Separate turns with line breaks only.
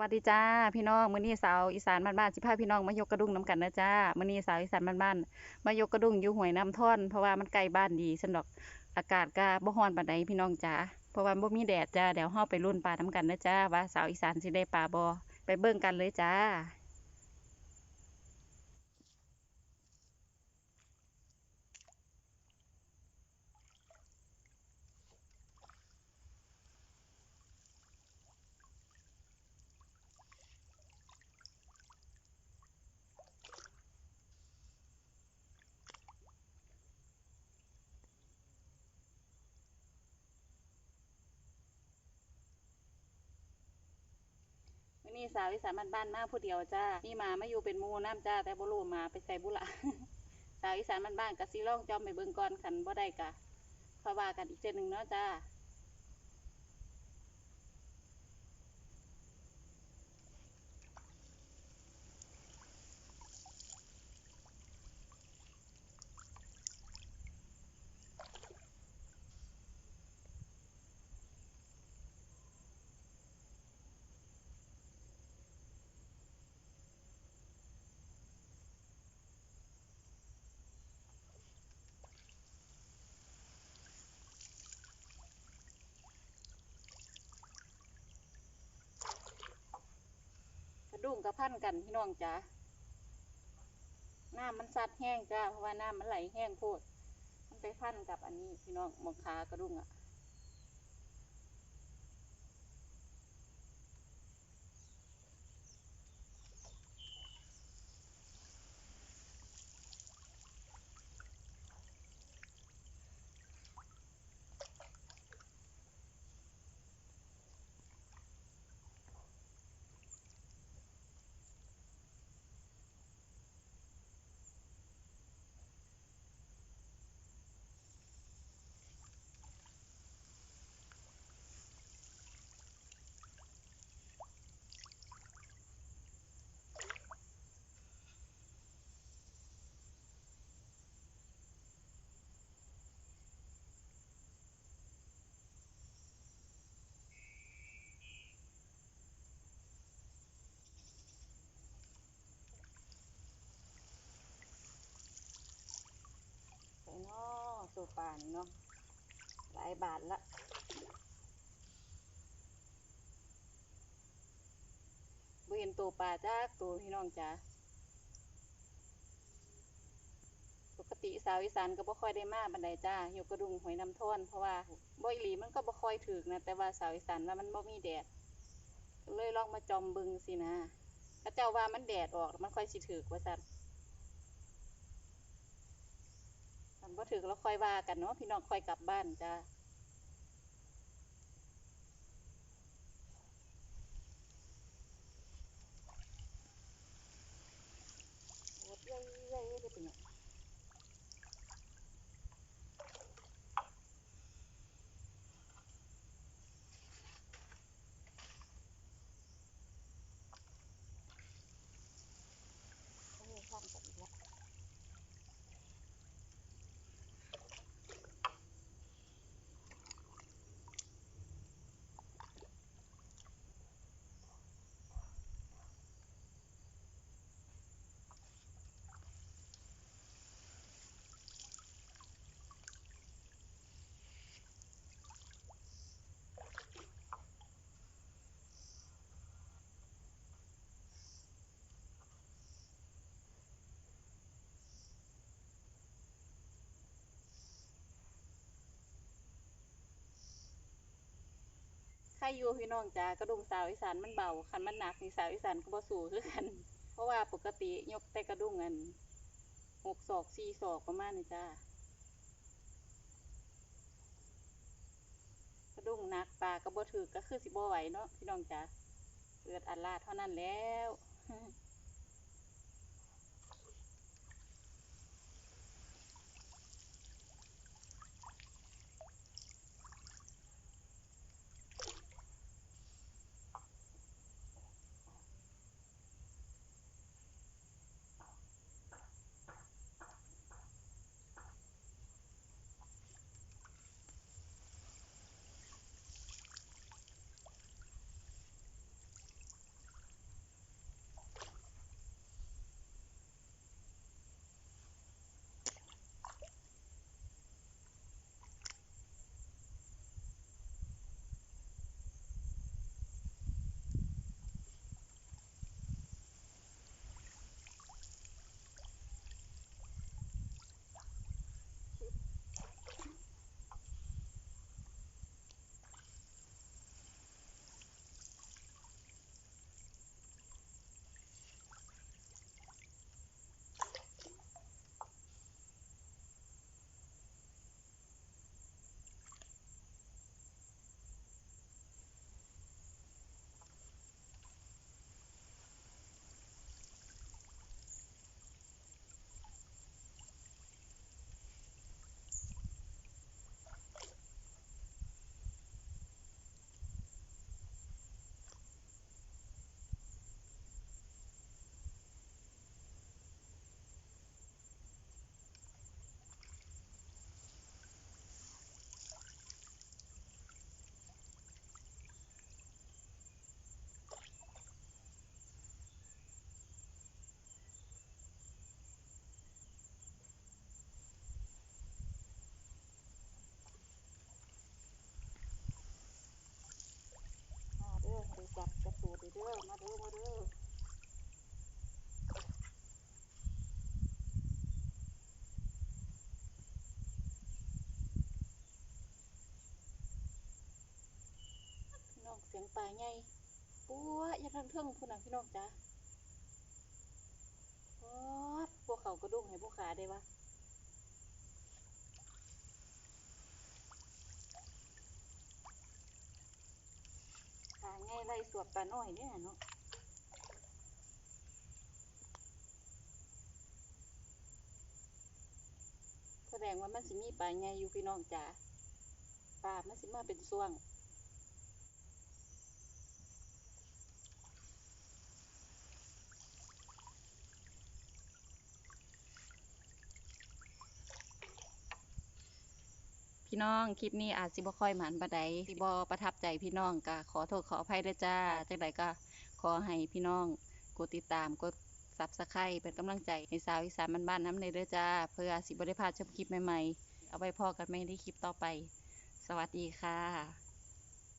วัสดีจ้าพี่น้องมื้อนี้สาวอีสานบ้านๆสิพาพี่น้องมายกกระดุงน้ำกันนะจ้ามื้อนี้สาวอีสานบ้านๆมายกกระดุงอยู่ห้วยน้ำท่อนเพราะว่ามันใกล้บ้านดีสันดอกอากาศก็บ่ฮ้อนปานใดพี่น้องจ้าเพราะว่าบ่มีแดดจ้าเดี๋ยวเฮาไปรุ่นปลาน้ำกันนะจ้าว่าสาวอีสานสิได้ปลาบ่ไปเบิ่งกันเลยจ้า นี่สาวอิสานบ้านมาผู้เดียวจ้ามีมามาอยู่เป็นมูน้ำจ้าแต่บ่รู้มาไปใส่บุระสาวอีสานบ้านๆก็สิลองจอมไปเบิ่งก่อนขันบ่ได้กะค่อยว่ากันอีกเจนหนึ่งเนาะจ้า งกับพันกันพี่น้องจ้าน้ำมันซัดแห้งจ้าเพราะว่าน้ำมันไหลแห้งโพดมันไปพันกับอันนี้พี่น้องมองขากระดุงอะ ไปเนาะสู่ ป่านเนาะหลายบาทละบ่เห็นตัวปลาจ้าตัวพี่น้องจ้าปกติสาวอีสานก็บ่ค่อยได้มาบันไดจ้าอยู่กระดุงหอยน้ำท่อนเพราะว่าบ่อีหลีมันก็บ่ค่อยถึกนะแต่ว่าสาวอีสานว่ามันบ่มีแดดเลยลองมาจอมบิ่งสินะเขาเจ้าว่ามันแดดออกมันค่อยสิถึกว่าซั่น มันบ่ถือแล้วค่อยว่ากันเนาะพี่น้องค่อยกลับบ้านจ้าโอ้ยเย้ยเย้ยเลยเป็นเนี่ยโอ้ยพร้อมกันอีกแล้ว ใค รอยู่พี่น้องจ้ากระดุมสาวอีสานมันเบาคันมันหนักนี่สาวอีสานก็บ่สู้คือกัน เพราะว่าปกติยกแต่กระดุงอันหกศอกสี่ศอกประมาณนี้จ้ากระดุมหนักปลากระบ่ถือก็คือสิบ่ไหวเนาะพี่น้องจ้าเลือดอัลลาดเท่านั้นแล้ว ปลาใหญ่ปัวย่าทางเทิงพุ่นน่ะพี่น้องจ้าป๊อดพวกเขากระดุงให้พวกขาได้วะปลาใหญ่ไล่สวบปลาน้อยเนี่ยเนาะแสดงว่ามันสิมีปลาใหญ่อยู่พี่น้องจ๋าปลามันสิมาเป็นส่วง พี่น้อง คลิปนี้อาจสิบ่ค่อยหมันปานใดสิบ่ประทับใจพี่น้องก็ขอโทษขออภัยด้วยจ้าจังใดก็ขอให้พี่น้องกดติดตามกด Subscribe เป็นกำลังใจให้สาวอีสานบ้านๆน้ำในเด้อจ้า เพื่อสิบ่ได้พลาดชมคลิปใหม่ๆ เอาไว้พอกันไม่ได้คลิปต่อไป สวัสดีค่ะ